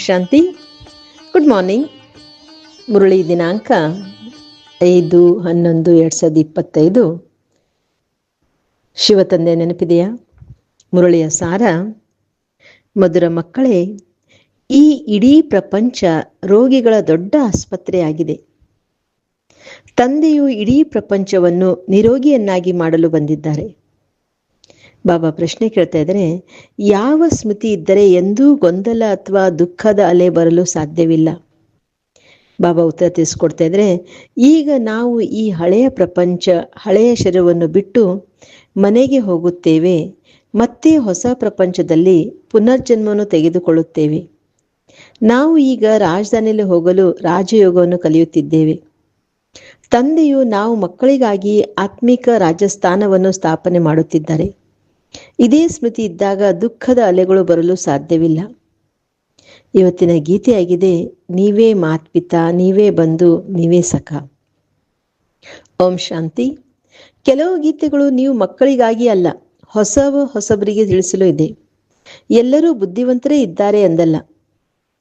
ಶಾಂತಿ. Good morning Murali ದಿನಾಂಕ ಐದು ಹನ್ನೊಂದು ಎರಡು ಸಾವಿರದ ಇಪ್ಪತ್ತೈದು. ಶಿವತಂದೆ ನೆನಪಿದೆಯಾ? ಮುರಳಿಯ ಸಾರ, ಮಧುರ ಮಕ್ಕಳೇ, ಈ ಇಡೀ ಪ್ರಪಂಚ ರೋಗಿಗಳ ದೊಡ್ಡ ಆಸ್ಪತ್ರೆಯಾಗಿದೆ. ತಂದೆಯು ಇಡೀ ಪ್ರಪಂಚವನ್ನು ನಿರೋಗಿಯನ್ನಾಗಿ ಮಾಡಲು ಬಂದಿದ್ದಾರೆ. ಬಾಬಾ ಪ್ರಶ್ನೆ ಕೇಳ್ತಾ ಇದ್ದಾರೆ, ಯಾವ ಸ್ಮೃತಿ ಇದ್ದರೆ ಎಂದೂ ಗೊಂದಲ ಅಥವಾ ದುಃಖದ ಅಲೆ ಬರಲು ಸಾಧ್ಯವಿಲ್ಲ? ಬಾಬಾ ಉತ್ತರ ತಿಳಿಸ್ಕೊಡ್ತಾ ಇದ್ರೆ ಈಗ ನಾವು ಈ ಹಳೆಯ ಪ್ರಪಂಚ, ಹಳೆಯ ಶರೀರವನ್ನು ಬಿಟ್ಟು ಮನೆಗೆ ಹೋಗುತ್ತೇವೆ, ಮತ್ತೆ ಹೊಸ ಪ್ರಪಂಚದಲ್ಲಿ ಪುನರ್ಜನ್ಮವನ್ನು ತೆಗೆದುಕೊಳ್ಳುತ್ತೇವೆ. ನಾವು ಈಗ ರಾಜಧಾನಿಯಲ್ಲಿ ಹೋಗಲು ರಾಜಯೋಗವನ್ನು ಕಲಿಯುತ್ತಿದ್ದೇವೆ. ತಂದೆಯು ನಾವು ಮಕ್ಕಳಿಗಾಗಿ ಆತ್ಮಿಕ ರಾಜಸ್ಥಾನವನ್ನು ಸ್ಥಾಪನೆ ಮಾಡುತ್ತಿದ್ದಾರೆ. ಇದೇ ಸ್ಮೃತಿ ಇದ್ದಾಗ ದುಃಖದ ಅಲೆಗಳು ಬರಲು ಸಾಧ್ಯವಿಲ್ಲ. ಇವತ್ತಿನ ಗೀತೆಯಾಗಿದೆ ನೀವೇ ಮಾತ್ಪಿತ, ನೀವೇ ಬಂಧು ನೀವೇ ಸಖ ಓಂ ಶಾಂತಿ. ಕೆಲವು ಗೀತೆಗಳು ನೀವು ಮಕ್ಕಳಿಗಾಗಿ ಅಲ್ಲ ಹೊಸ ಹೊಸಬರಿಗೆ ತಿಳಿಸಲು ಇದೆ. ಎಲ್ಲರೂ ಬುದ್ಧಿವಂತರೇ ಇದ್ದಾರೆ ಎಂದಲ್ಲ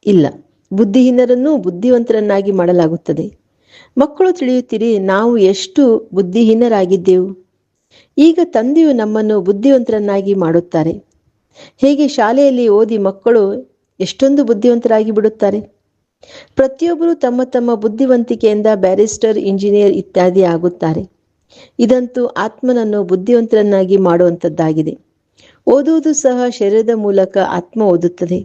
ಇಲ್ಲ, ಬುದ್ಧಿಹೀನರನ್ನು ಬುದ್ಧಿವಂತರನ್ನಾಗಿ ಮಾಡಲಾಗುತ್ತದೆ. ಮಕ್ಕಳು ತಿಳಿಯುತ್ತೀರಿ, ನಾವು ಎಷ್ಟು ಬುದ್ಧಿಹೀನರಾಗಿದ್ದೆವು? ಈಗ ತಂದೆಯು ನಮ್ಮನ್ನು ಬುದ್ಧಿವಂತರನ್ನಾಗಿ ಮಾಡುತ್ತಾರೆ. ಹೇಗೆ ಶಾಲೆಯಲ್ಲಿ ಓದಿ ಮಕ್ಕಳು ಎಷ್ಟೊಂದು ಬುದ್ಧಿವಂತರಾಗಿ ಬಿಡುತ್ತಾರೆ. ಪ್ರತಿಯೊಬ್ಬರು ತಮ್ಮ ತಮ್ಮ ಬುದ್ಧಿವಂತಿಕೆಯಿಂದ ಬ್ಯಾರಿಸ್ಟರ್, ಇಂಜಿನಿಯರ್ ಇತ್ಯಾದಿ ಆಗುತ್ತಾರೆ. ಇದಂತೂ ಆತ್ಮನನ್ನು ಬುದ್ಧಿವಂತರನ್ನಾಗಿ ಮಾಡುವಂಥದ್ದಾಗಿದೆ. ಓದುವುದು ಸಹ ಶರೀರದ ಮೂಲಕ ಆತ್ಮ ಓದುತ್ತದೆ.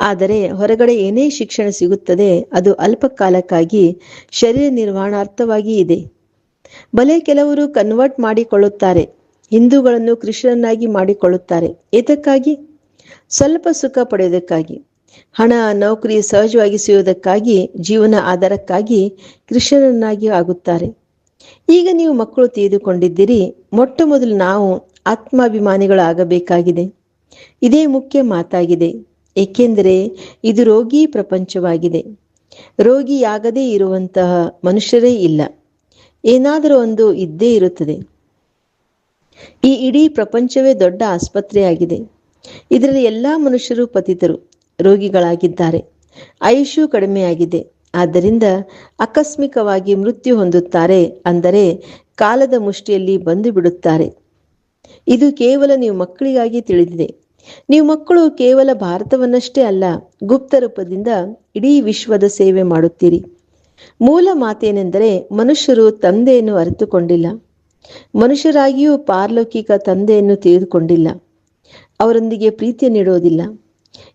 ಆದರೆ ಹೊರಗಡೆ ಏನೇ ಶಿಕ್ಷಣ ಸಿಗುತ್ತದೆ, ಅದು ಅಲ್ಪ ಕಾಲಕ್ಕಾಗಿ ಶರೀರ ನಿರ್ವಹಣಾರ್ಥವಾಗಿ ಇದೆ. ಬಲೆ ಕೆಲವರು ಕನ್ವರ್ಟ್ ಮಾಡಿಕೊಳ್ಳುತ್ತಾರೆ, ಹಿಂದೂಗಳನ್ನು ಕೃಷ್ಣನಾಗಿ ಮಾಡಿಕೊಳ್ಳುತ್ತಾರೆ. ಏತಕ್ಕಾಗಿ? ಸ್ವಲ್ಪ ಸುಖ ಪಡೆಯೋದಕ್ಕಾಗಿ ಹಣ, ನೌಕರಿ ಸಹಜವಾಗಿ ಸಿಗುವುದಕ್ಕಾಗಿ, ಜೀವನ ಆಧಾರಕ್ಕಾಗಿ ಕೃಷ್ಣನನ್ನಾಗಿ ಆಗುತ್ತಾರೆ. ಈಗ ನೀವು ಮಕ್ಕಳು ತಿಳಿದುಕೊಂಡಿದ್ದೀರಿ, ಮೊಟ್ಟ ಮೊದಲು ನಾವು ಆತ್ಮಾಭಿಮಾನಿಗಳಾಗಬೇಕಾಗಿದೆ. ಇದೇ ಮುಖ್ಯ ಮಾತಾಗಿದೆ. ಏಕೆಂದರೆ ಇದು ರೋಗಿ ಪ್ರಪಂಚವಾಗಿದೆ. ರೋಗಿಯಾಗದೇ ಇರುವಂತಹ ಮನುಷ್ಯರೇ ಇಲ್ಲ. ಏನಾದರೂ ಒಂದು ಇದ್ದೇ ಇರುತ್ತದೆ. ಈ ಇಡೀ ಪ್ರಪಂಚವೇ ದೊಡ್ಡ ಆಸ್ಪತ್ರೆಯಾಗಿದೆ. ಇದರಲ್ಲಿ ಎಲ್ಲ ಮನುಷ್ಯರು ಪತಿತರು, ರೋಗಿಗಳಾಗಿದ್ದಾರೆ. ಆಯುಷು ಕಡಿಮೆಯಾಗಿದೆ. ಆದ್ದರಿಂದ ಆಕಸ್ಮಿಕವಾಗಿ ಮೃತ್ಯು ಹೊಂದುತ್ತಾರೆ ಅಂದರೆ ಕಾಲದ ಮುಷ್ಟಿಯಲ್ಲಿ ಬಂದು ಬಿಡುತ್ತಾರೆ. ಇದು ಕೇವಲ ನೀವು ಮಕ್ಕಳಿಗಾಗಿ ತಿಳಿದಿದೆ. ನೀವು ಮಕ್ಕಳು ಕೇವಲ ಭಾರತವನ್ನಷ್ಟೇ ಅಲ್ಲ, ಗುಪ್ತ ರೂಪದಿಂದ ಇಡೀ ವಿಶ್ವದ ಸೇವೆ ಮಾಡುತ್ತೀರಿ. ಮೂಲ ಮಾತೇನೆಂದರೆ ಮನುಷ್ಯರು ತಂದೆಯನ್ನು ಅರಿತುಕೊಂಡಿಲ್ಲ. ಮನುಷ್ಯರಾಗಿಯೂ ಪಾರಲೌಕಿಕ ತಂದೆಯನ್ನು ತಿಳಿದುಕೊಂಡಿಲ್ಲ. ಅವರೊಂದಿಗೆ ಪ್ರೀತಿ ನೀಡೋದಿಲ್ಲ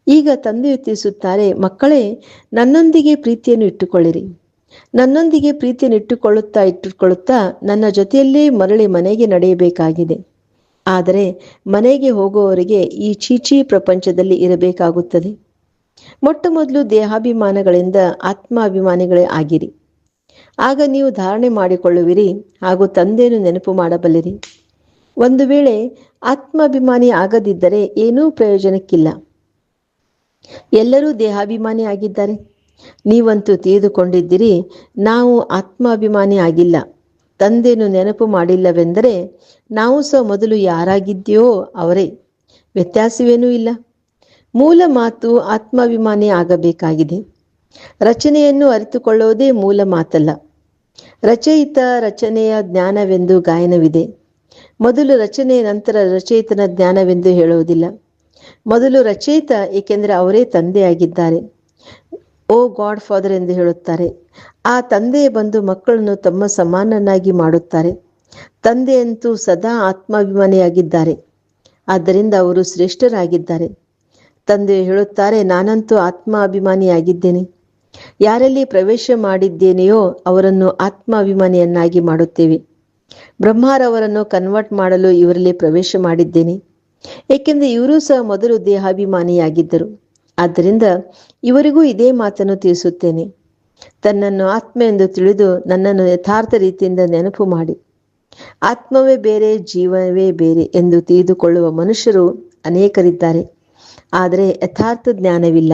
ಈಗ ತಂದೆಯು ತಿಳಿಸುತ್ತಾರೆ, ಮಕ್ಕಳೇ, ನನ್ನೊಂದಿಗೆ ಪ್ರೀತಿಯನ್ನು ಇಟ್ಟುಕೊಳ್ಳಿರಿ. ನನ್ನೊಂದಿಗೆ ಪ್ರೀತಿಯನ್ನು ಇಟ್ಟುಕೊಳ್ಳುತ್ತಾ ಇಟ್ಟುಕೊಳ್ಳುತ್ತಾ ನನ್ನ ಜೊತೆಯಲ್ಲೇ ಮರಳಿ ಮನೆಗೆ ನಡೆಯಬೇಕಾಗಿದೆ. ಆದರೆ ಮನೆಗೆ ಹೋಗುವವರಿಗೆ ಈ ಚೀಚಿ ಪ್ರಪಂಚದಲ್ಲಿ ಇರಬೇಕಾಗುತ್ತದೆ. ಮೊಟ್ಟ ಮೊದಲು ದೇಹಾಭಿಮಾನಗಳಿಂದ ಆತ್ಮಾಭಿಮಾನಿಗಳೇ ಆಗಿರಿ. ಆಗ ನೀವು ಧಾರಣೆ ಮಾಡಿಕೊಳ್ಳುವಿರಿ ಹಾಗೂ ತಂದೆಯನ್ನು ನೆನಪು ಮಾಡಬಲ್ಲಿರಿ. ಒಂದು ವೇಳೆ ಆತ್ಮಾಭಿಮಾನಿ ಆಗದಿದ್ದರೆ ಏನೂ ಪ್ರಯೋಜನಕ್ಕಿಲ್ಲ. ಎಲ್ಲರೂ ದೇಹಾಭಿಮಾನಿ ಆಗಿದ್ದಾರೆ. ನೀವಂತೂ ತಿಳಿದುಕೊಂಡಿದ್ದೀರಿ, ನಾವು ಆತ್ಮಾಭಿಮಾನಿ ಆಗಿಲ್ಲ. ತಂದೆಯನ್ನು ನೆನಪು ಮಾಡಿಲ್ಲವೆಂದರೆ, ನಾವು ಸಹ ಮೊದಲು ಯಾರಾಗಿದ್ದೀಯೋ ಅವರೇ. ವ್ಯತ್ಯಾಸವೇನೂ ಇಲ್ಲ. ಮೂಲ ಮಾತು ಆತ್ಮಾಭಿಮಾನಿ ಆಗಬೇಕಾಗಿದೆ. ರಚನೆಯನ್ನು ಅರಿತುಕೊಳ್ಳುವುದೇ ಮೂಲ ಮಾತಲ್ಲ. ರಚಯಿತ ರಚನೆಯ ಜ್ಞಾನವೆಂದು ಗಾಯನವಿದೆ. ಮೊದಲು ರಚನೆ, ನಂತರ ರಚಯಿತನ ಜ್ಞಾನವೆಂದು ಹೇಳುವುದಿಲ್ಲ. ಮೊದಲು ರಚಯಿತ, ಏಕೆಂದರೆ ಅವರೇ ತಂದೆಯಾಗಿದ್ದಾರೆ. ಓ ಗಾಡ್ ಫಾದರ್ ಎಂದು ಹೇಳುತ್ತಾರೆ. ಆ ತಂದೆ ಬಂದು ಮಕ್ಕಳನ್ನು ತಮ್ಮ ಸಮಾನನಾಗಿ ಮಾಡುತ್ತಾರೆ. ತಂದೆಯಂತೂ ಸದಾ ಆತ್ಮಾಭಿಮಾನಿಯಾಗಿದ್ದಾರೆ. ಆದ್ದರಿಂದ ಅವರು ಶ್ರೇಷ್ಠರಾಗಿದ್ದಾರೆ. ತಂದೆ ಹೇಳುತ್ತಾರೆ, ನಾನಂತೂ ಆತ್ಮ ಅಭಿಮಾನಿಯಾಗಿದ್ದೇನೆ ಯಾರಲ್ಲಿ ಪ್ರವೇಶ ಮಾಡಿದ್ದೇನೆಯೋ ಅವರನ್ನು ಆತ್ಮಾಭಿಮಾನಿಯನ್ನಾಗಿ ಮಾಡುತ್ತೇವೆ. ಬ್ರಹ್ಮಾರವರನ್ನು ಕನ್ವರ್ಟ್ ಮಾಡಲು ಇವರಲ್ಲಿ ಪ್ರವೇಶ ಮಾಡಿದ್ದೇನೆ. ಏಕೆಂದರೆ ಇವರೂ ಸಹ ಮೊದಲು ದೇಹಾಭಿಮಾನಿಯಾಗಿದ್ದರು. ಆದ್ದರಿಂದ ಇವರಿಗೂ ಇದೇ ಮಾತನ್ನು ತಿಳಿಸುತ್ತೇನೆ. ತನ್ನನ್ನು ಆತ್ಮ ಎಂದು ತಿಳಿದು ನನ್ನನ್ನು ಯಥಾರ್ಥ ರೀತಿಯಿಂದ ನೆನಪು ಮಾಡಿ. ಆತ್ಮವೇ ಬೇರೆ, ಜೀವವೇ ಬೇರೆ ಎಂದು ತಿಳಿದುಕೊಳ್ಳುವ ಮನುಷ್ಯರು ಅನೇಕರಿದ್ದಾರೆ. ಆದರೆ ಯಥಾರ್ಥ ಜ್ಞಾನವಿಲ್ಲ.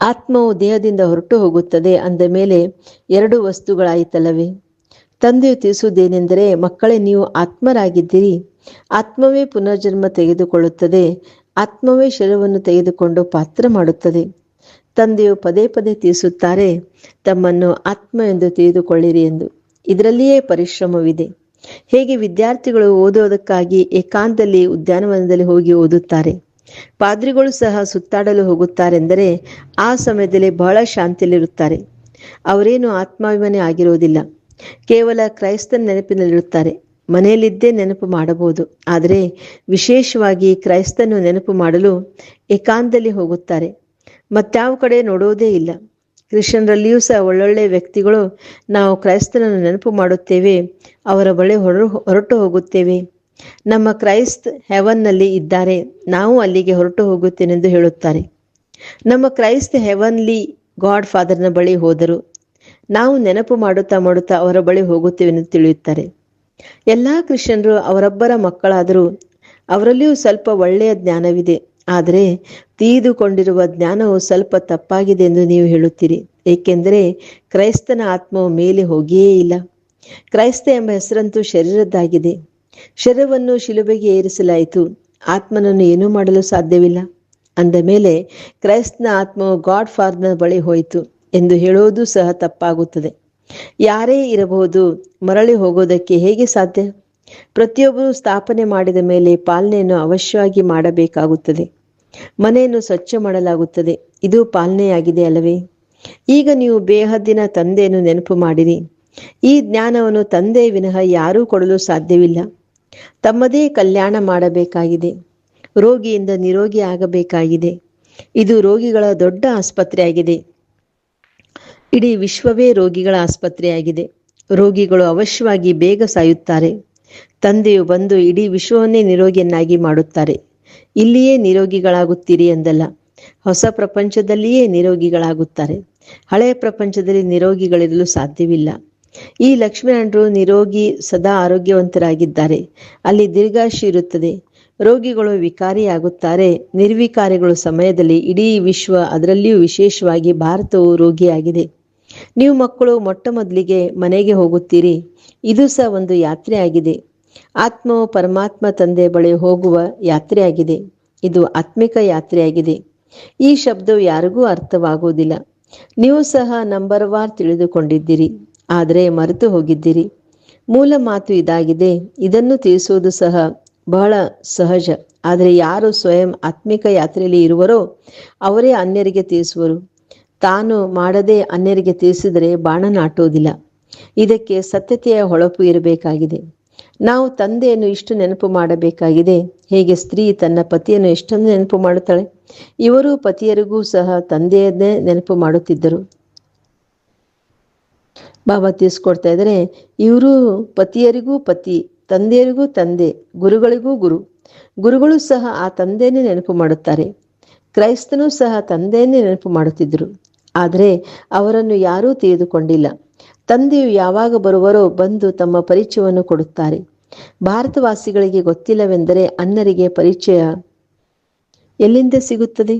ಆತ್ಮವು ದೇಹದಿಂದ ಹೊರಟು ಹೋಗುತ್ತದೆ ಅಂದ ಮೇಲೆ ಎರಡು ವಸ್ತುಗಳಾಯಿತಲ್ಲವೇ? ತಂದೆಯು ತಿಳಿಸುವುದೇನೆಂದರೆ ಮಕ್ಕಳೇ ನೀವು ಆತ್ಮರಾಗಿದ್ದೀರಿ. ಆತ್ಮವೇ ಪುನರ್ಜನ್ಮ ತೆಗೆದುಕೊಳ್ಳುತ್ತದೆ. ಆತ್ಮವೇ ಶರವನ್ನು ತೆಗೆದುಕೊಂಡು ಪಾತ್ರ ಮಾಡುತ್ತದೆ. ತಂದೆಯು ಪದೇ ಪದೇ ತಿಳಿಸುತ್ತಾರೆ, ತಮ್ಮನ್ನು ಆತ್ಮ ಎಂದು ತಿಳಿದುಕೊಳ್ಳಿರಿ ಎಂದು. ಇದರಲ್ಲಿಯೇ ಪರಿಶ್ರಮವಿದೆ. ಹೇಗೆ ವಿದ್ಯಾರ್ಥಿಗಳು ಓದೋದಕ್ಕಾಗಿ ಏಕಾಂತದಲ್ಲಿ ಉದ್ಯಾನವನದಲ್ಲಿ ಹೋಗಿ ಓದುತ್ತಾರೆ? ಪಾದ್ರಿಗಳು ಸಹ ಸುತ್ತಾಡಲು ಹೋಗುತ್ತಾರೆಂದರೆ ಆ ಸಮಯದಲ್ಲಿ ಬಹಳ ಶಾಂತಿಯಲ್ಲಿರುತ್ತಾರೆ. ಅವರೇನು ಆತ್ಮಾಭಿಮಾನಿ ಆಗಿರುವುದಿಲ್ಲ. ಕೇವಲ ಕ್ರೈಸ್ತನ ನೆನಪಿನಲ್ಲಿರುತ್ತಾರೆ. ಮನೆಯಲ್ಲಿದ್ದೇ ನೆನಪು ಮಾಡಬಹುದು. ಆದರೆ ವಿಶೇಷವಾಗಿ ಕ್ರೈಸ್ತನ್ನು ನೆನಪು ಮಾಡಲು ಏಕಾಂತದಲ್ಲಿ ಹೋಗುತ್ತಾರೆ. ಮತ್ತಾವ ಕಡೆ ನೋಡೋದೇ ಇಲ್ಲ. ಕ್ರಿಶ್ಚಿಯನ್ರಲ್ಲಿಯೂ ಸಹ ಒಳ್ಳೊಳ್ಳೆ ವ್ಯಕ್ತಿಗಳು ನಾವು ಕ್ರೈಸ್ತನನ್ನು ನೆನಪು ಮಾಡುತ್ತೇವೆ. ಅವರ ಬಳಿ ಹೊರ ಹೊರಟು ಹೋಗುತ್ತೇವೆ. ನಮ್ಮ ಕ್ರೈಸ್ತ್ ಹೆವನ್ನಲ್ಲಿ ಇದ್ದಾರೆ. ನಾವು ಅಲ್ಲಿಗೆ ಹೊರಟು ಹೋಗುತ್ತೇನೆಂದು ಹೇಳುತ್ತಾರೆ. ನಮ್ಮ ಕ್ರೈಸ್ತ್ ಹೆವನ್ಲಿ ಗಾಡ್ ಫಾದರ್ನ ಬಳಿ ಹೋದರು. ನಾವು ನೆನಪು ಮಾಡುತ್ತಾ ಮಾಡುತ್ತಾ ಅವರ ಬಳಿ ಹೋಗುತ್ತೇವೆಂದು ತಿಳಿಯುತ್ತಾರೆ. ಎಲ್ಲಾ ಕ್ರಿಶ್ಚಿಯನ್ರು ಅವರೊಬ್ಬರ ಮಕ್ಕಳಾದರೂ ಅವರಲ್ಲಿಯೂ ಸ್ವಲ್ಪ ಒಳ್ಳೆಯ ಜ್ಞಾನವಿದೆ. ಆದರೆ ತೀದುಕೊಂಡಿರುವ ಜ್ಞಾನವು ಸ್ವಲ್ಪ ತಪ್ಪಾಗಿದೆ ಎಂದು ನೀವು ಹೇಳುತ್ತೀರಿ. ಏಕೆಂದರೆ ಕ್ರೈಸ್ತನ ಆತ್ಮವು ಮೇಲೆ ಹೋಗಿಯೇ ಇಲ್ಲ. ಕ್ರೈಸ್ತ ಎಂಬ ಹೆಸರಂತೂ ಶರೀರದ್ದಾಗಿದೆ. ಶರೀರವನ್ನು ಶಿಲುಬೆಗೆ ಏರಿಸಲಾಯಿತು. ಆತ್ಮನನ್ನು ಏನೂ ಮಾಡಲು ಸಾಧ್ಯವಿಲ್ಲ. ಅಂದ ಮೇಲೆ ಕ್ರೈಸ್ತನ ಆತ್ಮವು ಗಾಡ್ ಫಾದರ್ನ ಬಳಿ ಹೋಯಿತು ಎಂದು ಹೇಳುವುದು ಸಹ ತಪ್ಪಾಗುತ್ತದೆ. ಯಾರೇ ಇರಬಹುದು, ಮರಳಿ ಹೋಗೋದಕ್ಕೆ ಹೇಗೆ ಸಾಧ್ಯ? ಪ್ರತಿಯೊಬ್ಬರು ಸ್ಥಾಪನೆ ಮಾಡಿದ ಮೇಲೆ ಪಾಲನೆಯನ್ನು ಅವಶ್ಯವಾಗಿ ಮಾಡಬೇಕಾಗುತ್ತದೆ. ಮನೆಯನ್ನು ಸ್ವಚ್ಛ ಮಾಡಲಾಗುತ್ತದೆ. ಇದು ಪಾಲನೆಯಾಗಿದೆ ಅಲ್ಲವೇ? ಈಗ ನೀವು ಬೇಹದ್ದಿನ ತಂದೆಯನ್ನು ನೆನಪು ಮಾಡಿರಿ. ಈ ಜ್ಞಾನವನ್ನು ತಂದೆ ವಿನಃ ಯಾರೂ ಕೊಡಲು ಸಾಧ್ಯವಿಲ್ಲ. ತಮ್ಮದೇ ಕಲ್ಯಾಣ ಮಾಡಬೇಕಾಗಿದೆ. ರೋಗಿಯಿಂದ ನಿರೋಗಿ ಆಗಬೇಕಾಗಿದೆ. ಇದು ರೋಗಿಗಳ ದೊಡ್ಡ ಆಸ್ಪತ್ರೆಯಾಗಿದೆ. ಇಡೀ ವಿಶ್ವವೇ ರೋಗಿಗಳ ಆಸ್ಪತ್ರೆಯಾಗಿದೆ. ರೋಗಿಗಳು ಅವಶ್ಯವಾಗಿ ಬೇಗ ಸಾಯುತ್ತಾರೆ. ತಂದೆಯು ಬಂದು ಇಡೀ ವಿಶ್ವವನ್ನೇ ನಿರೋಗಿಯನ್ನಾಗಿ ಮಾಡುತ್ತಾರೆ. ಇಲ್ಲಿಯೇ ನಿರೋಗಿಗಳಾಗುತ್ತೀರಿ ಎಂದಲ್ಲ. ಹೊಸ ಪ್ರಪಂಚದಲ್ಲಿಯೇ ನಿರೋಗಿಗಳಾಗುತ್ತಾರೆ. ಹಳೆಯ ಪ್ರಪಂಚದಲ್ಲಿ ನಿರೋಗಿಗಳಿರಲು ಸಾಧ್ಯವಿಲ್ಲ. ಈ ಲಕ್ಷ್ಮೀನಾರಾಯಣರು ನಿರೋಗಿ ಸದಾ ಆರೋಗ್ಯವಂತರಾಗಿದ್ದಾರೆ. ಅಲ್ಲಿ ದೀರ್ಘಾಶಿ ಇರುತ್ತದೆ. ರೋಗಿಗಳು ವಿಕಾರಿಯಾಗುತ್ತಾರೆ. ನಿರ್ವಿಕಾರಿಗಳು ಸಮಯದಲ್ಲಿ ಇಡೀ ವಿಶ್ವ ಅದರಲ್ಲಿಯೂ ವಿಶೇಷವಾಗಿ ಭಾರತವು ರೋಗಿಯಾಗಿದೆ. ನೀವು ಮಕ್ಕಳು ಮೊಟ್ಟ ಮೊದಲಿಗೆ ಮನೆಗೆ ಹೋಗುತ್ತೀರಿ. ಇದು ಸಹ ಒಂದು ಯಾತ್ರೆಯಾಗಿದೆ. ಆತ್ಮವು ಪರಮಾತ್ಮ ತಂದೆ ಬಳಿ ಹೋಗುವ ಯಾತ್ರೆಯಾಗಿದೆ. ಇದು ಆತ್ಮಿಕ ಯಾತ್ರೆಯಾಗಿದೆ. ಈ ಶಬ್ದವು ಯಾರಿಗೂ ಅರ್ಥವಾಗುವುದಿಲ್ಲ. ನೀವು ಸಹ ನಂಬರ್ ವಾರ್ ತಿಳಿದುಕೊಂಡಿದ್ದೀರಿ. ಆದರೆ ಮರೆತು ಹೋಗಿದ್ದೀರಿ. ಮೂಲ ಮಾತು ಇದಾಗಿದೆ. ಇದನ್ನು ತಿಳಿಸುವುದು ಸಹ ಬಹಳ ಸಹಜ. ಆದರೆ ಯಾರು ಸ್ವಯಂ ಆತ್ಮಿಕ ಯಾತ್ರೆಯಲ್ಲಿ ಇರುವರೋ ಅವರೇ ಅನ್ಯರಿಗೆ ತಿಳಿಸುವರು. ತಾನು ಮಾಡದೆ ಅನ್ಯರಿಗೆ ತಿಳಿಸಿದರೆ ಬಾಣ ನಾಟುವುದಿಲ್ಲ. ಇದಕ್ಕೆ ಸತ್ಯತೆಯ ಹೊಳಪು ಇರಬೇಕಾಗಿದೆ. ನಾವು ತಂದೆಯನ್ನು ಇಷ್ಟು ನೆನಪು ಮಾಡಬೇಕಾಗಿದೆ. ಹೇಗೆ ಸ್ತ್ರೀ ತನ್ನ ಪತಿಯನ್ನು ಎಷ್ಟೊಂದು ನೆನಪು ಮಾಡುತ್ತಾಳೆ. ಇವರು ಪತಿಯರಿಗೂ ಸಹ ತಂದೆಯನ್ನೇ ನೆನಪು ಮಾಡುತ್ತಿದ್ದರು. ಬಾಬಾ ತಿಳಿಸ್ಕೊಡ್ತಾ ಇದ್ದಾರೆ ಇವರು ಪತಿಯರಿಗೂ ಪತಿ, ತಂದೆಯರಿಗೂ ತಂದೆ, ಗುರುಗಳಿಗೂ ಗುರು. ಗುರುಗಳು ಸಹ ಆ ತಂದೆಯನ್ನೇ ನೆನಪು ಮಾಡುತ್ತಾರೆ. ಕ್ರೈಸ್ತನೂ ಸಹ ತಂದೆಯನ್ನೇ ನೆನಪು ಮಾಡುತ್ತಿದ್ದರು. ಆದರೆ ಅವರನ್ನು ಯಾರೂ ತಿಳಿದುಕೊಂಡಿಲ್ಲ. ತಂದೆಯು ಯಾವಾಗ ಬರುವರೋ ಬಂದು ತಮ್ಮ ಪರಿಚಯವನ್ನು ಕೊಡುತ್ತಾರೆ. ಭಾರತವಾಸಿಗಳಿಗೆ ಗೊತ್ತಿಲ್ಲವೆಂದರೆ ಅನ್ನರಿಗೆ ಪರಿಚಯ ಎಲ್ಲಿಂದ ಸಿಗುತ್ತದೆ?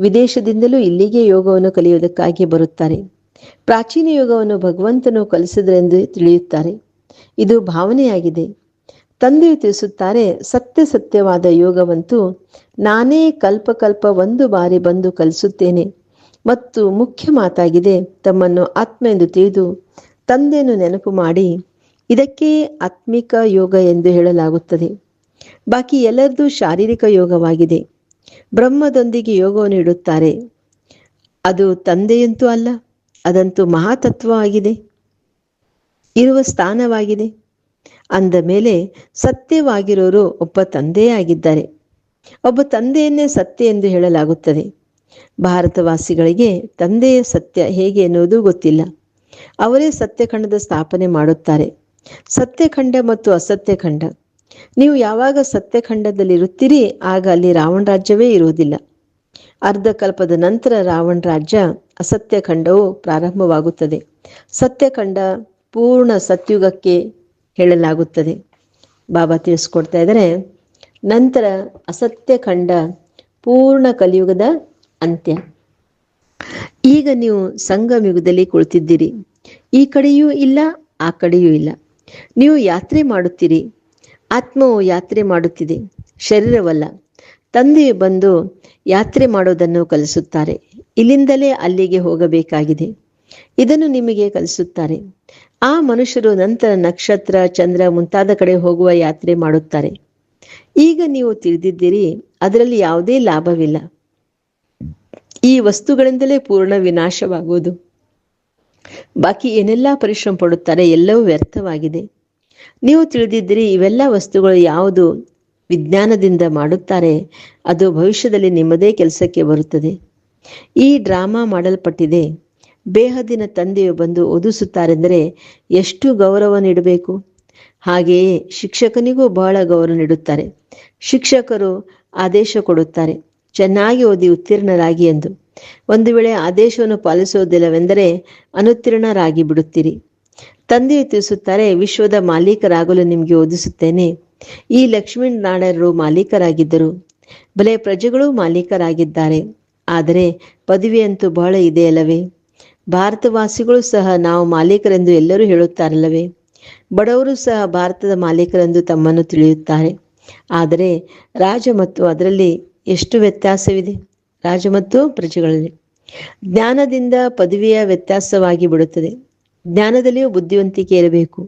ವಿದೇಶದಿಂದಲೂ ಇಲ್ಲಿಗೆ ಯೋಗವನ್ನು ಕಲಿಯುವುದಕ್ಕಾಗಿ ಬರುತ್ತಾರೆ. ಪ್ರಾಚೀನ ಯೋಗವನ್ನು ಭಗವಂತನು ಕಲಿಸಿದ್ರೆಂದು ತಿಳಿಯುತ್ತಾರೆ. ಇದು ಭಾವನೆಯಾಗಿದೆ. ತಂದೆಯು ತಿಳಿಸುತ್ತಾರೆ, ಸತ್ಯ ಸತ್ಯವಾದ ಯೋಗವಂತೂ ನಾನೇ ಕಲ್ಪ ಕಲ್ಪ ಒಂದು ಬಾರಿ ಬಂದು ಕಲಿಸುತ್ತೇನೆ ಮತ್ತು ಮುಖ್ಯ ಮಾತಾಗಿದೆ, ತಮ್ಮನ್ನು ಆತ್ಮ ಎಂದು ತಿಳಿದು ತಂದೆಯನ್ನು ನೆನಪು ಮಾಡಿ, ಇದಕ್ಕೆ ಆತ್ಮಿಕ ಯೋಗ ಎಂದು ಹೇಳಲಾಗುತ್ತದೆ. ಬಾಕಿ ಎಲ್ಲರದು ಶಾರೀರಿಕ ಯೋಗವಾಗಿದೆ. ಬ್ರಹ್ಮದೊಂದಿಗೆ ಯೋಗವನ್ನು ಇಡುತ್ತಾರೆ. ಅದು ತಂದೆಯಂತೂ ಅಲ್ಲ ಅದಂತೂ ಮಹಾತತ್ವ ಆಗಿದೆ ಇರುವ ಸ್ಥಾನವಾಗಿದೆ. ಅಂದ ಮೇಲೆ ಸತ್ಯವಾಗಿರೋರು ಒಬ್ಬ ತಂದೆಯೇ ಆಗಿದ್ದಾರೆ ಒಬ್ಬ ತಂದೆಯನ್ನೇ ಸತ್ಯ ಎಂದು ಹೇಳಲಾಗುತ್ತದೆ. ಭಾರತವಾಸಿಗಳಿಗೆ ತಂದೆಯ ಸತ್ಯ ಹೇಗೆ ಎನ್ನುವುದು ಗೊತ್ತಿಲ್ಲ. ಅವರೇ ಸತ್ಯಖಂಡದ ಸ್ಥಾಪನೆ ಮಾಡುತ್ತಾರೆ. ಸತ್ಯಖಂಡ ಮತ್ತು ಅಸತ್ಯಖಂಡ. ನೀವು ಯಾವಾಗ ಸತ್ಯಖಂಡದಲ್ಲಿರುತ್ತೀರಿ, ಆಗ ಅಲ್ಲಿ ರಾವಣ ರಾಜ್ಯವೇ ಇರುವುದಿಲ್ಲ. ಅರ್ಧ ಕಲ್ಪದ ನಂತರ ರಾವಣ ರಾಜ್ಯ ಅಸತ್ಯಖಂಡವು ಪ್ರಾರಂಭವಾಗುತ್ತದೆ. ಸತ್ಯಖಂಡ ಪೂರ್ಣ ಸತ್ಯುಗಕ್ಕೆ ಹೇಳಲಾಗುತ್ತದೆ. ಬಾಬಾ ತಿಳಿಸ್ಕೊಡ್ತಾ ಇದ್ದಾರೆ, ನಂತರ ಅಸತ್ಯಖಂಡ ಪೂರ್ಣ ಕಲಿಯುಗದ ಅಂತ್ಯ. ಈಗ ನೀವು ಸಂಗಮಯುಗದಲ್ಲಿ ಕುಳಿತಿದ್ದೀರಿ. ಈ ಕಡೆಯೂ ಇಲ್ಲ, ಆ ಕಡೆಯೂ ಇಲ್ಲ. ನೀವು ಯಾತ್ರೆ ಮಾಡುತ್ತೀರಿ. ಆತ್ಮವು ಯಾತ್ರೆ ಮಾಡುತ್ತಿದೆ. ಶರೀರವಲ್ಲ. ತಂದೆಯು ಬಂದು ಯಾತ್ರೆ ಮಾಡೋದನ್ನು ಕಲಿಸುತ್ತಾರೆ. ಇಲ್ಲಿಂದಲೇ ಅಲ್ಲಿಗೆ ಹೋಗಬೇಕಾಗಿದೆ. ಇದನ್ನು ನಿಮಗೆ ಕಲಿಸುತ್ತಾರೆ. ಆ ಮನುಷ್ಯರು ನಂತರ ನಕ್ಷತ್ರ, ಚಂದ್ರ ಮುಂತಾದ ಕಡೆ ಹೋಗುವ ಯಾತ್ರೆ ಮಾಡುತ್ತಾರೆ. ಈಗ ನೀವು ತಿಳಿದಿದ್ದೀರಿ, ಅದರಲ್ಲಿ ಯಾವುದೇ ಲಾಭವಿಲ್ಲ. ಈ ವಸ್ತುಗಳಿಂದಲೇ ಪೂರ್ಣ ವಿನಾಶವಾಗುವುದು. ಬಾಕಿ ಏನೆಲ್ಲ ಪರಿಶ್ರಮ ಪಡುತ್ತಾರೆ ಎಲ್ಲವೂ ವ್ಯರ್ಥವಾಗಿದೆ. ನೀವು ತಿಳಿದಿದ್ದೀರಿ, ಇವೆಲ್ಲ ವಸ್ತುಗಳು ಯಾವುದು? ವಿಜ್ಞಾನದಿಂದ ಮಾಡುತ್ತಾರೆ, ಅದು ಭವಿಷ್ಯದಲ್ಲಿ ನಿಮ್ಮದೇ ಕೆಲಸಕ್ಕೆ ಬರುತ್ತದೆ. ಈ ಡ್ರಾಮಾ ಮಾಡಲ್ಪಟ್ಟಿದೆ. ಬೇಹದಿನ ತಂದೆಯು ಬಂದು ಓದಿಸುತ್ತಾರೆಂದರೆ ಎಷ್ಟು ಗೌರವ ನೀಡಬೇಕು? ಹಾಗೆಯೇ ಶಿಕ್ಷಕನಿಗೂ ಬಹಳ ಗೌರವ ನೀಡುತ್ತಾರೆ. ಶಿಕ್ಷಕರು ಆದೇಶ ಕೊಡುತ್ತಾರೆ, ಚೆನ್ನಾಗಿ ಓದಿ ಉತ್ತೀರ್ಣರಾಗಿ ಎಂದು. ಒಂದು ವೇಳೆ ಆದೇಶವನ್ನು ಪಾಲಿಸುವುದಿಲ್ಲವೆಂದರೆ ಅನುತ್ತೀರ್ಣರಾಗಿ ಬಿಡುತ್ತೀರಿ. ತಂದೆಯು ತಿಳಿಸುತ್ತಾರೆ, ವಿಶ್ವದ ಮಾಲೀಕರಾಗಲು ನಿಮಗೆ ಓದಿಸುತ್ತೇನೆ. ಈ ಲಕ್ಷ್ಮೀನಾರಾಯಣರು ಮಾಲೀಕರಾಗಿದ್ದರು. ಬಲೆ ಪ್ರಜೆಗಳು ಮಾಲೀಕರಾಗಿದ್ದಾರೆ. ಆದರೆ ಪದವಿಯಂತೂ ಬಹಳ ಇದೆಯಲ್ಲವೇ ಭಾರತವಾಸಿಗಳು ಸಹ ನಾವು ಮಾಲೀಕರೆಂದು ಎಲ್ಲರೂ ಹೇಳುತ್ತಾರಲ್ಲವೇ? ಬಡವರು ಸಹ ಭಾರತದ ಮಾಲೀಕರೆಂದು ತಮ್ಮನ್ನು ತಿಳಿಯುತ್ತಾರೆ. ಆದರೆ ರಾಜ ಮತ್ತು ಅದರಲ್ಲಿ ಎಷ್ಟು ವ್ಯತ್ಯಾಸವಿದೆ? ರಾಜ ಮತ್ತು ಪ್ರಜೆಗಳಲ್ಲಿ. ಜ್ಞಾನದಿಂದ ಪದವಿಯ ವ್ಯತ್ಯಾಸವಾಗಿ ಬಿಡುತ್ತದೆ. ಜ್ಞಾನದಲ್ಲಿಯೂ ಬುದ್ಧಿವಂತಿಕೆ ಇರಬೇಕು.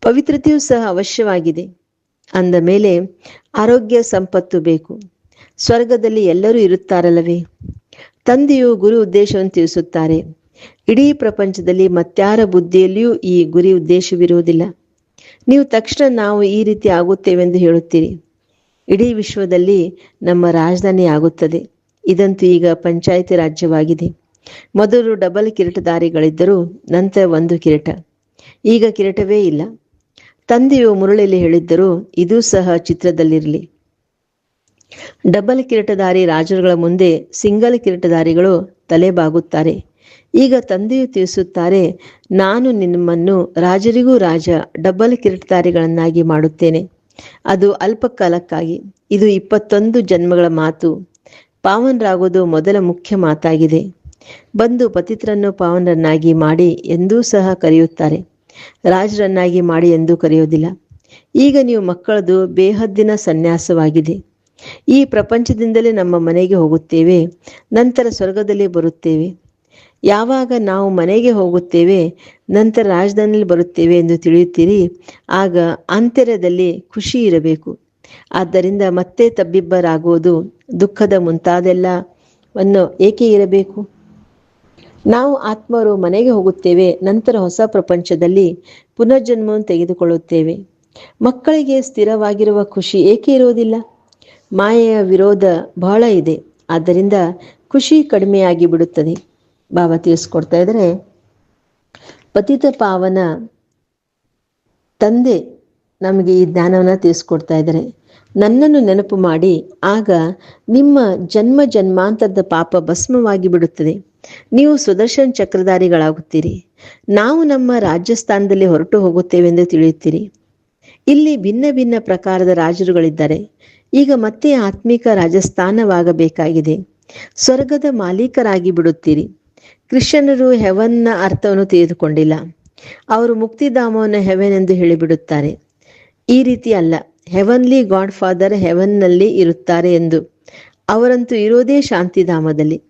ಪವಿತ್ರತೆಯೂ ಸಹ ಅವಶ್ಯವಾಗಿದೆ. ಅಂದ ಮೇಲೆ ಆರೋಗ್ಯ ಸಂಪತ್ತು ಬೇಕು. ಸ್ವರ್ಗದಲ್ಲಿ ಎಲ್ಲರೂ ಇರುತ್ತಾರಲ್ಲವೇ? ತಂದೆಯು ಗುರು ಉದ್ದೇಶವನ್ನು ತಿಳಿಸುತ್ತಾರೆ. ಇಡೀ ಪ್ರಪಂಚದಲ್ಲಿ ಮತ್ಯಾರ ಬುದ್ಧಿಯಲ್ಲಿಯೂ ಈ ಗುರಿ ಉದ್ದೇಶವಿರುವುದಿಲ್ಲ. ನೀವು ತಕ್ಷಣ ನಾವು ಈ ರೀತಿ ಆಗುತ್ತೇವೆಂದು ಹೇಳುತ್ತೀರಿ. ಇಡೀ ವಿಶ್ವದಲ್ಲಿ ನಮ್ಮ ರಾಜಧಾನಿ ಆಗುತ್ತದೆ. ಇದಂತೂ ಈಗ ಪಂಚಾಯಿತಿ ರಾಜ್ಯವಾಗಿದೆ. ಮೊದಲು ಡಬಲ್ ಕಿರೀಟಧಾರಿಗಳಿದ್ದರು ನಂತರ ಒಂದು ಕಿರೀಟ. ಈಗ ಕಿರೀಟವೇ ಇಲ್ಲ. ತಂದೆಯು ಮುರಳಿಯಲ್ಲಿ ಹೇಳಿದ್ದರು, ಇದೂ ಸಹ ಚಿತ್ರದಲ್ಲಿರಲಿ. ಡಬಲ್ ಕಿರೀಟಧಾರಿ ರಾಜರುಗಳ ಮುಂದೆ ಸಿಂಗಲ್ ಕಿರೀಟಧಾರಿಗಳು ತಲೆಬಾಗುತ್ತಾರೆ. ಈಗ ತಂದೆಯು ತಿಳಿಸುತ್ತಾರೆ, ನಾನು ನಿಮ್ಮನ್ನು ರಾಜರಿಗೂ ರಾಜ, ಡಬಲ್ ಕಿರೀಟಧಾರಿಗಳನ್ನಾಗಿ ಮಾಡುತ್ತೇನೆ. ಅದು ಅಲ್ಪಕಾಲಕ್ಕಾಗಿ. ಇದು ಇಪ್ಪತ್ತೊಂದು ಜನ್ಮಗಳ ಮಾತು. ಪಾವನರಾಗುವುದು ಮೊದಲ ಮುಖ್ಯ ಮಾತಾಗಿದೆ. ಬಂದು ಪತಿತ್ರನ್ನು ಪಾವನರನ್ನಾಗಿ ಮಾಡಿ ಎಂದೂ ಸಹ ಕರೆಯುತ್ತಾರೆ. ರಾಜರನ್ನಾಗಿ ಮಾಡಿ ಎಂದು ಕರೆಯೋದಿಲ್ಲ ಈಗ ನೀವು ಮಕ್ಕಳದು ಬೇಹದ್ದಿನ ಸನ್ಯಾಸವಾಗಿದೆ. ಈ ಪ್ರಪಂಚದಿಂದಲೇ ನಮ್ಮ ಮನೆಗೆ ಹೋಗುತ್ತೇವೆ, ನಂತರ ಸ್ವರ್ಗದಲ್ಲಿ ಬರುತ್ತೇವೆ. ಯಾವಾಗ ನಾವು ಮನೆಗೆ ಹೋಗುತ್ತೇವೆ, ನಂತರ ರಾಜಧಾನಿಯಲ್ಲಿ ಬರುತ್ತೇವೆ ಎಂದು ತಿಳಿಯುತ್ತೀರಿ, ಆಗ ಅಂತರ್ಯದಲ್ಲಿ ಖುಷಿ ಇರಬೇಕು. ಆದ್ದರಿಂದ ಮತ್ತೆ ತಬ್ಬಿಬ್ಬರಾಗುವುದು ದುಃಖದ ಮುಂತಾದೆಲ್ಲವನ್ನು ಏಕೆ ಇರಬೇಕು? ನಾವು ಆತ್ಮರು ಮನೆಗೆ ಹೋಗುತ್ತೇವೆ, ನಂತರ ಹೊಸ ಪ್ರಪಂಚದಲ್ಲಿ ಪುನರ್ಜನ್ಮವನ್ನು ತೆಗೆದುಕೊಳ್ಳುತ್ತೇವೆ. ಮಕ್ಕಳಿಗೆ ಸ್ಥಿರವಾಗಿರುವ ಖುಷಿ ಏಕೆ ಇರುವುದಿಲ್ಲ? ಮಾಯೆಯ ವಿರೋಧ ಬಹಳ ಇದೆ, ಆದ್ದರಿಂದ ಖುಷಿ ಕಡಿಮೆಯಾಗಿ ಬಿಡುತ್ತದೆ ಭಾವ ತಿಳಿಸ್ಕೊಡ್ತಾ ಇದ್ರೆ ಪತಿತ ಪಾವನ ತಂದೆ ನಮಗೆ ಈ ಜ್ಞಾನವನ್ನು ತಿಳಿಸ್ಕೊಡ್ತಾ ಇದ್ದಾರೆ. ನನ್ನನ್ನು ನೆನಪು ಮಾಡಿ, ಆಗ ನಿಮ್ಮ ಜನ್ಮ ಜನ್ಮಾಂತರದ ಪಾಪ ಭಸ್ಮವಾಗಿ ಬಿಡುತ್ತದೆ ನೀವು ಸುದರ್ಶನ್ ಚಕ್ರಧಾರಿಗಳಾಗುತ್ತೀರಿ. ನಾವು ನಮ್ಮ ರಾಜಸ್ಥಾನದಲ್ಲಿ ಹೊರಟು ಹೋಗುತ್ತೇವೆಂದು ತಿಳಿಯುತ್ತೀರಿ. ಇಲ್ಲಿ ಭಿನ್ನ ಭಿನ್ನ ಪ್ರಕಾರದ ರಾಜರುಗಳಿದ್ದಾರೆ. ಈಗ ಮತ್ತೆ ಆತ್ಮಿಕ ರಾಜಸ್ಥಾನವಾಗಬೇಕಾಗಿದೆ. ಸ್ವರ್ಗದ ಮಾಲೀಕರಾಗಿ ಬಿಡುತ್ತೀರಿ. ಕ್ರಿಶ್ಚಿಯನರು ಹೆವನ್ನ ಅರ್ಥವನ್ನು ತಿಳಿದುಕೊಂಡಿಲ್ಲ. ಅವರು ಮುಕ್ತಿಧಾಮವನ್ನು ಹೆವೆನ್ ಎಂದು ಹೇಳಿಬಿಡುತ್ತಾರೆ. ಈ ರೀತಿ ಅಲ್ಲ. ಹೆವನ್ಲಿ ಗಾಡ್ ಫಾದರ್ ಹೆವನ್ನಲ್ಲಿ ಇರುತ್ತಾರೆ ಎಂದು. ಅವರಂತೂ ಇರೋದೇ ಶಾಂತಿಧಾಮದಲ್ಲಿ.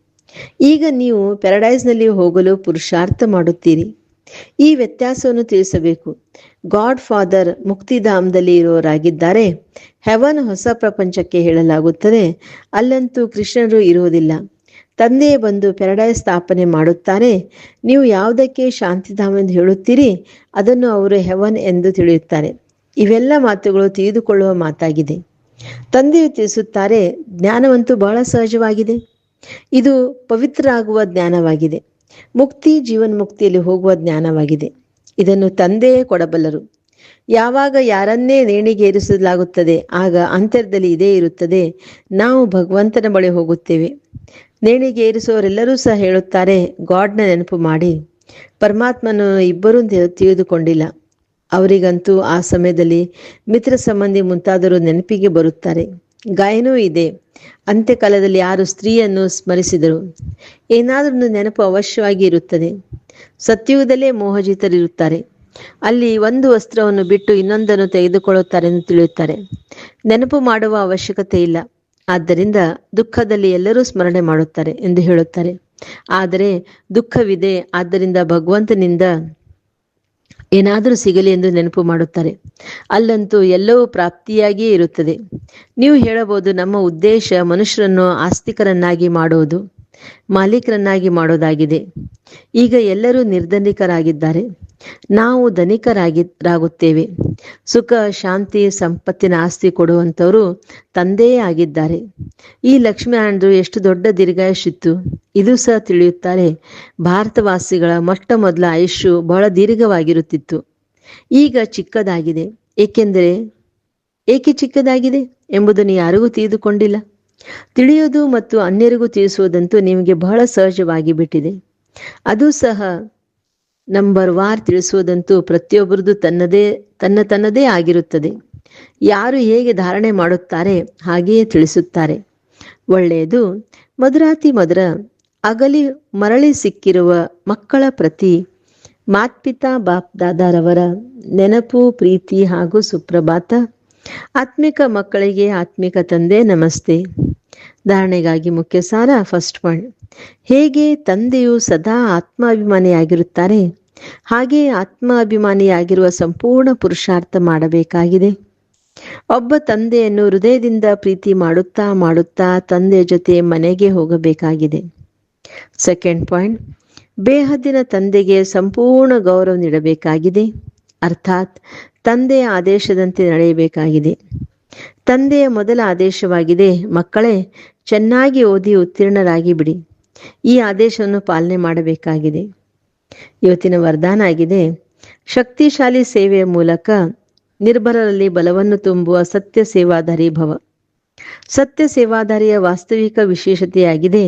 ಈಗ ನೀವು ಪ್ಯಾರಡೈಸ್ನಲ್ಲಿ ಹೋಗಲು ಪುರುಷಾರ್ಥ ಮಾಡುತ್ತೀರಿ. ಈ ವ್ಯತ್ಯಾಸವನ್ನು ತಿಳಿಸಬೇಕು. ಗಾಡ್ ಫಾದರ್ ಮುಕ್ತಿಧಾಮದಲ್ಲಿ ಇರುವವರಾಗಿದ್ದಾರೆ. ಹೆವನ್ ಹೊಸ ಪ್ರಪಂಚಕ್ಕೆ ಹೇಳಲಾಗುತ್ತದೆ. ಅಲ್ಲಂತೂ ಕೃಷ್ಣರು ಇರುವುದಿಲ್ಲ. ತಂದೆಯೇ ಬಂದು ಪ್ಯಾರಡೈಸ್ ಸ್ಥಾಪನೆ ಮಾಡುತ್ತಾರೆ. ನೀವು ಯಾವುದಕ್ಕೆ ಶಾಂತಿಧಾಮ ಎಂದು ಹೇಳುತ್ತೀರಿ? ಅದನ್ನು ಅವರು ಹೆವನ್ ಎಂದು ತಿಳಿಯುತ್ತಾರೆ. ಇವೆಲ್ಲ ಮಾತುಗಳು ತಿಳಿದುಕೊಳ್ಳುವ ಮಾತಾಗಿದೆ. ತಂದೆಯು ತಿಳಿಸುತ್ತಾರೆ, ಜ್ಞಾನವಂತೂ ಬಹಳ ಸಹಜವಾಗಿದೆ. ಇದು ಪವಿತ್ರ ಆಗುವ ಜ್ಞಾನವಾಗಿದೆ. ಮುಕ್ತಿ ಜೀವನ್ಮುಕ್ತಿಯಲ್ಲಿ ಹೋಗುವ ಜ್ಞಾನವಾಗಿದೆ. ಇದನ್ನು ತಂದೆಯೇ ಕೊಡಬಲ್ಲರು. ಯಾವಾಗ ಯಾರನ್ನೇ ನೇಣಿಗೇರಿಸಲಾಗುತ್ತದೆ, ಆಗ ಅಂತರದಲ್ಲಿ ಇದೇ ಇರುತ್ತದೆ. ನಾವು ಭಗವಂತನ ಬಳಿ ಹೋಗುತ್ತೇವೆ. ನೇಣಿಗೇರಿಸುವವರೆಲ್ಲರೂ ಸಹ ಹೇಳುತ್ತಾರೆ, ಗಾಡ್ನ ನೆನಪು ಮಾಡಿ. ಪರಮಾತ್ಮನು ಇಬ್ಬರೂ ತಿಳಿದುಕೊಂಡಿಲ್ಲ. ಅವರಿಗಂತೂ ಆ ಸಮಯದಲ್ಲಿ ಮಿತ್ರ ಸಂಬಂಧಿ ಮುಂತಾದರು ನೆನಪಿಗೆ ಬರುತ್ತಾರೆ. ಗಾಯನೂ ಇದೆ. ಅಂತ್ಯಕಾಲದಲ್ಲಿ ಯಾರು ಸ್ತ್ರೀಯನ್ನು ಸ್ಮರಿಸಿದರು? ಏನಾದರೂ ನೆನಪು ಅವಶ್ಯವಾಗಿ ಇರುತ್ತದೆ. ಸತ್ಯುಗದಲ್ಲೇ ಮೋಹಜಿತರಿರುತ್ತಾರೆ. ಅಲ್ಲಿ ಒಂದು ವಸ್ತ್ರವನ್ನು ಬಿಟ್ಟು ಇನ್ನೊಂದನ್ನು ತೆಗೆದುಕೊಳ್ಳುತ್ತಾರೆ ಎಂದು ತಿಳಿಯುತ್ತಾರೆ. ನೆನಪು ಮಾಡುವ ಅವಶ್ಯಕತೆ ಇಲ್ಲ. ಆದ್ದರಿಂದ ದುಃಖದಲ್ಲಿ ಎಲ್ಲರೂ ಸ್ಮರಣೆ ಮಾಡುತ್ತಾರೆ ಎಂದು ಹೇಳುತ್ತಾರೆ. ಆದರೆ ದುಃಖವಿದೆ. ಆದ್ದರಿಂದ ಭಗವಂತನಿಂದ ಏನಾದರೂ ಸಿಗಲಿ ಎಂದು ನೆನಪು ಮಾಡುತ್ತಾರೆ. ಅಲ್ಲಂತೂ ಎಲ್ಲವೂ ಪ್ರಾಪ್ತಿಯಾಗಿಯೇ ಇರುತ್ತದೆ. ನೀವು ಹೇಳಬಹುದು, ನಮ್ಮ ಉದ್ದೇಶ ಮನುಷ್ಯರನ್ನು ಆಸ್ತಿಕರನ್ನಾಗಿ ಮಾಡುವುದು. ಮಾಲೀಕರನ್ನಾಗಿ ಮಾಡೋದಾಗಿದೆ. ಈಗ ಎಲ್ಲರೂ ನಿರ್ಧನಿಕರಾಗಿದ್ದಾರೆ. ನಾವು ಧನಿಕರಾಗಿ ರಾಗುತ್ತೇವೆ ಸುಖ, ಶಾಂತಿ, ಸಂಪತ್ತಿನ ಆಸ್ತಿ ಕೊಡುವಂಥವರು ತಂದೆಯೇ ಆಗಿದ್ದಾರೆ. ಈ ಲಕ್ಷ್ಮೀನಾರಾಯಣರು ಎಷ್ಟು ದೊಡ್ಡ ದೀರ್ಘಾಯುಷಿತ್ತು ಇದು ಸಹ ತಿಳಿಯುತ್ತಾರೆ. ಭಾರತವಾಸಿಗಳ ಮೊಟ್ಟ ಮೊದಲ ಆಯುಷ್ಯು ಬಹಳ ದೀರ್ಘವಾಗಿರುತ್ತಿತ್ತು. ಈಗ ಚಿಕ್ಕದಾಗಿದೆ. ಏಕೆಂದರೆ ಏಕೆ ಚಿಕ್ಕದಾಗಿದೆ ಎಂಬುದನ್ನು ಯಾರಿಗೂ ತಿಳಿದುಕೊಂಡಿಲ್ಲ. ತಿಳಿಯುವುದು ಮತ್ತು ಅನ್ಯರಿಗೂ ತಿಳಿಸುವುದಂತೂ ನಿಮಗೆ ಬಹಳ ಸಹಜವಾಗಿ ಬಿಟ್ಟಿದೆ. ಅದು ಸಹ ನಂಬರ್ ವಾರ್ ತಿಳಿಸುವುದಂತೂ ಪ್ರತಿಯೊಬ್ಬರದು ತನ್ನದೇ, ತನ್ನ ತನ್ನದೇ ಆಗಿರುತ್ತದೆ. ಯಾರು ಹೇಗೆ ಧಾರಣೆ ಮಾಡುತ್ತಾರೆ ಹಾಗೆಯೇ ತಿಳಿಸುತ್ತಾರೆ. ಒಳ್ಳೆಯದು ಮಧುರಾತಿ ಮಧುರ ಅಗಲಿ ಮರಳಿ ಸಿಕ್ಕಿರುವ ಮಕ್ಕಳ ಪ್ರತಿ ಮಾತ್ಪಿತಾ ಬಾಪ್ ದಾದಾರವರ ನೆನಪು, ಪ್ರೀತಿ ಹಾಗೂ ಸುಪ್ರಭಾತ ಆತ್ಮಿಕ ಮಕ್ಕಳಿಗೆ ಆತ್ಮಿಕ ತಂದೆ, ನಮಸ್ತೆ. ಧಾರಣೆಗಾಗಿ ಮುಖ್ಯ ಸಾರ ಫಸ್ಟ್ ಪಾಯಿಂಟ್ ಹೇಗೆ ತಂದೆಯು ಸದಾ ಆತ್ಮಾಭಿಮಾನಿಯಾಗಿರುತ್ತಾರೆ? ಹಾಗೆ ಆತ್ಮಾಭಿಮಾನಿಯಾಗಿರುವ ಸಂಪೂರ್ಣ ಪುರುಷಾರ್ಥ ಮಾಡಬೇಕಾಗಿದೆ. ಒಬ್ಬ ತಂದೆಯನ್ನು ಹೃದಯದಿಂದ ಪ್ರೀತಿ ಮಾಡುತ್ತಾ ಮಾಡುತ್ತಾ ತಂದೆಯ ಜೊತೆ ಮನೆಗೆ ಹೋಗಬೇಕಾಗಿದೆ. ಸೆಕೆಂಡ್ ಪಾಯಿಂಟ್ ಬೇಹದ್ದಿನ ತಂದೆಗೆ ಸಂಪೂರ್ಣ ಗೌರವ ನೀಡಬೇಕಾಗಿದೆ. ಅರ್ಥಾತ್ ತಂದೆಯ ಆದೇಶದಂತೆ ನಡೆಯಬೇಕಾಗಿದೆ. ತಂದೆಯ ಮೊದಲ ಆದೇಶವಾಗಿದೆ, ಮಕ್ಕಳೇ, ಚೆನ್ನಾಗಿ ಓದಿ ಉತ್ತೀರ್ಣರಾಗಿ ಬಿಡಿ. ಈ ಆದೇಶವನ್ನು ಪಾಲನೆ ಮಾಡಬೇಕಾಗಿದೆ. ಇವತ್ತಿನ ವರದಾನ ಆಗಿದೆ, ಶಕ್ತಿಶಾಲಿ ಸೇವೆಯ ಮೂಲಕ ನಿರ್ಭರರಲ್ಲಿ ಬಲವನ್ನು ತುಂಬುವ ಸತ್ಯ ಸೇವಾಧಾರಿ ಭವ. ಸತ್ಯ ಸೇವಾಧಾರಿಯ ವಾಸ್ತವಿಕ ವಿಶೇಷತೆಯಾಗಿದೆ,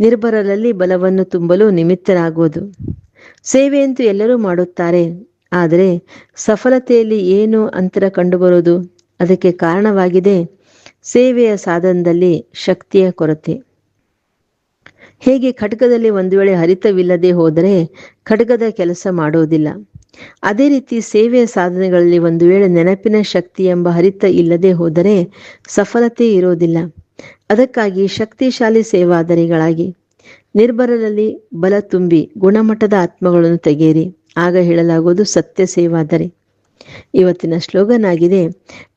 ನಿರ್ಭರರಲ್ಲಿ ಬಲವನ್ನು ತುಂಬಲು ನಿಮಿತ್ತರಾಗುವುದು. ಸೇವೆಯಂತೂ ಎಲ್ಲರೂ ಮಾಡುತ್ತಾರೆ ಆದರೆ ಸಫಲತೆಯಲ್ಲಿ ಏನು ಅಂತರ ಕಂಡುಬರುವುದು? ಅದಕ್ಕೆ ಕಾರಣವಾಗಿದೆ ಸೇವೆಯ ಸಾಧನದಲ್ಲಿ ಶಕ್ತಿಯ ಕೊರತೆ. ಹೇಗೆ ಖಡ್ಗದಲ್ಲಿ ಒಂದು ವೇಳೆ ಹರಿತವಿಲ್ಲದೆ ಹೋದರೆ ಖಡ್ಗದ ಕೆಲಸ ಮಾಡುವುದಿಲ್ಲ. ಅದೇ ರೀತಿ ಸೇವೆಯ ಸಾಧನೆಗಳಲ್ಲಿ ಒಂದು ವೇಳೆ ನೆನಪಿನ ಶಕ್ತಿ ಎಂಬ ಹರಿತ ಇಲ್ಲದೆ ಹೋದರೆ ಸಫಲತೆ ಇರುವುದಿಲ್ಲ. ಅದಕ್ಕಾಗಿ ಶಕ್ತಿಶಾಲಿ ಸೇವಾದರಿಗಳಾಗಿ ನಿರ್ಭರದಲ್ಲಿ ಬಲ ತುಂಬಿ ಗುಣಮಟ್ಟದ ಆತ್ಮಗಳನ್ನು ತೆಗೆಯಿರಿ. ಆಗ ಹೇಳಲಾಗುವುದು, ಸತ್ಯ ಸೇವಾದರೆ. ಇವತ್ತಿನ ಸ್ಲೋಗನ್ ಆಗಿದೆ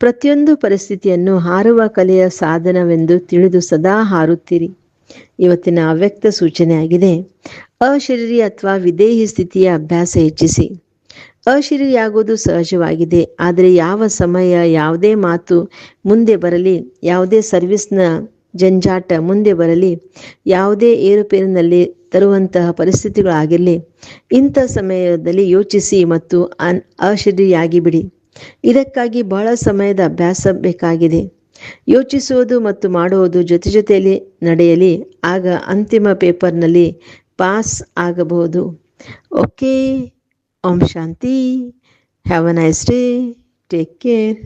ಪ್ರತಿಯೊಂದು ಪರಿಸ್ಥಿತಿಯನ್ನು ಹಾರುವ ಕಲೆಯ ಸಾಧನವೆಂದು ತಿಳಿದು ಸದಾ ಹಾರುತ್ತೀರಿ. ಇವತ್ತಿನ ಅವ್ಯಕ್ತ ಸೂಚನೆ ಆಗಿದೆ ಅಶರೀರಿ ಅಥವಾ ವಿದೇಹಿ ಸ್ಥಿತಿಯ ಅಭ್ಯಾಸ ಹೆಚ್ಚಿಸಿ. ಅಶರೀರಿಯಾಗುವುದು ಸಹಜವಾಗಿದೆ, ಆದರೆ ಯಾವ ಸಮಯ ಯಾವುದೇ ಮಾತು ಮುಂದೆ ಬರಲಿ, ಯಾವುದೇ ಸರ್ವಿಸ್ನ ಜಂಜಾಟ ಮುಂದೆ ಬರಲಿ, ಯಾವುದೇ ಏರುಪೇರಿನಲ್ಲಿ ತರುವಂತಹ ಪರಿಸ್ಥಿತಿಗಳಾಗಿರಲಿ, ಇಂಥ ಸಮಯದಲ್ಲಿ ಯೋಚಿಸಿ ಮತ್ತು ಅನ್ ಬಿಡಿ ಇದಕ್ಕಾಗಿ ಬಹಳ ಸಮಯದ ಅಭ್ಯಾಸ ಬೇಕಾಗಿದೆ. ಯೋಚಿಸುವುದು ಮತ್ತು ಮಾಡುವುದು ಜೊತೆ ಜೊತೆಯಲ್ಲಿ ನಡೆಯಲಿ, ಆಗ ಅಂತಿಮ ಪೇಪರ್ನಲ್ಲಿ ಪಾಸ್ ಆಗಬಹುದು. ಓಕೆ, ಓಂ ಶಾಂತಿ, have a nice day, take care.